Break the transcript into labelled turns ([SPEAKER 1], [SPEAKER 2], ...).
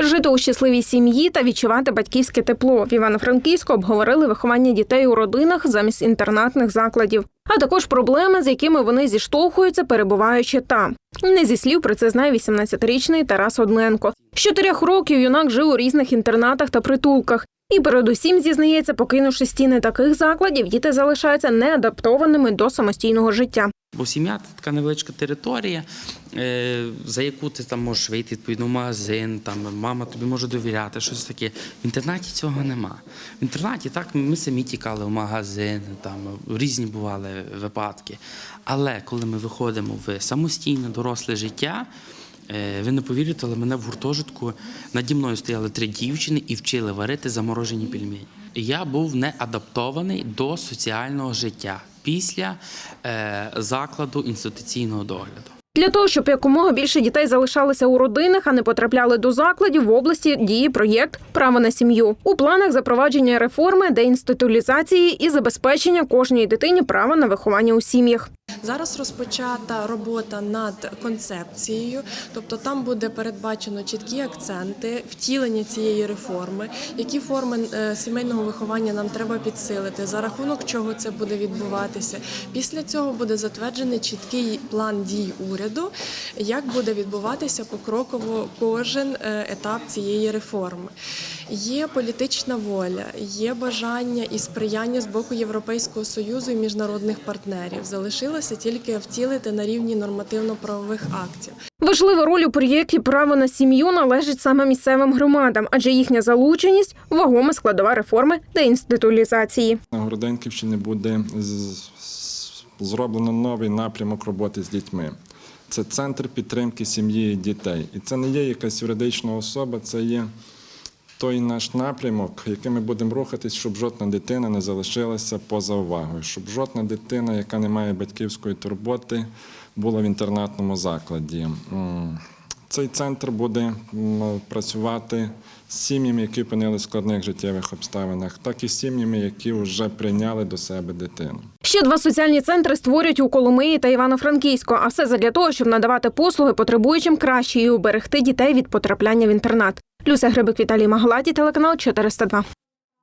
[SPEAKER 1] Жити у щасливій сім'ї та відчувати батьківське тепло в Івано-Франківську обговорили виховання дітей у родинах замість інтернатних закладів, а також проблеми, з якими вони зіштовхуються, перебуваючи там. Не зі слів про це знає 18-річний Тарас Одненко. З чотирьох років юнак жив у різних інтернатах та притулках. І передусім зізнається, покинувши стіни таких закладів, діти залишаються неадаптованими до самостійного життя.
[SPEAKER 2] Бо сім'я це така невеличка територія, е, за яку ти там можеш вийти відповідно в магазин, там мама тобі може довіряти, щось таке. В інтернаті цього нема. В інтернаті так ми самі тікали в магазин, там різні бували випадки. Але коли ми виходимо в самостійне доросле життя. Е, Ви не повірите, але мене в гуртожитку наді мною стояли три дівчини і вчили варити заморожені пельмені. Я був не адаптований до соціального життя після е, закладу інституційного догляду.
[SPEAKER 1] Для того, щоб якомога більше дітей залишалися у родинах, а не потрапляли до закладів, в області діє проєкт Право на сім'ю. У планах запровадження реформи, деінституалізації і забезпечення кожній дитині права на виховання у сім'ях.
[SPEAKER 3] Зараз розпочата робота над концепцією, тобто там буде передбачено чіткі акценти, втілення цієї реформи, які форми е, сімейного виховання нам треба підсилити, за рахунок чого це буде відбуватися. Після цього буде затверджений чіткий план дій уряду, як буде відбуватися покроково кожен е, етап цієї реформи. Є політична воля, є бажання і сприяння з боку Європейського союзу і міжнародних партнерів. Залишилося тільки втілити на рівні нормативно-правових актів.
[SPEAKER 1] Важлива роль у проєкті Право на сім'ю належить саме місцевим громадам, адже їхня залученість вагома складова реформи деінституалізації.
[SPEAKER 4] На Городенківщині буде зроблено новий напрямок роботи з дітьми. Це центр підтримки сім'ї і дітей. І це не є якась юридична особа, це є той наш напрямок, яким ми будемо рухатись, щоб жодна дитина не залишилася поза увагою, щоб жодна дитина, яка не має батьківської турботи, була в інтернатному закладі. Цей центр буде працювати з сім'ями, які опинилися в складних життєвих обставинах, так і з сім'ями, які вже прийняли до себе дитину.
[SPEAKER 1] Ще два соціальні центри створюють у Коломиї та Івано-Франківську, а все задля того, щоб надавати послуги потребуючим краще і уберегти дітей від потрапляння в інтернат. Люся Грибик, Віталій Магаладі, телеканал 402.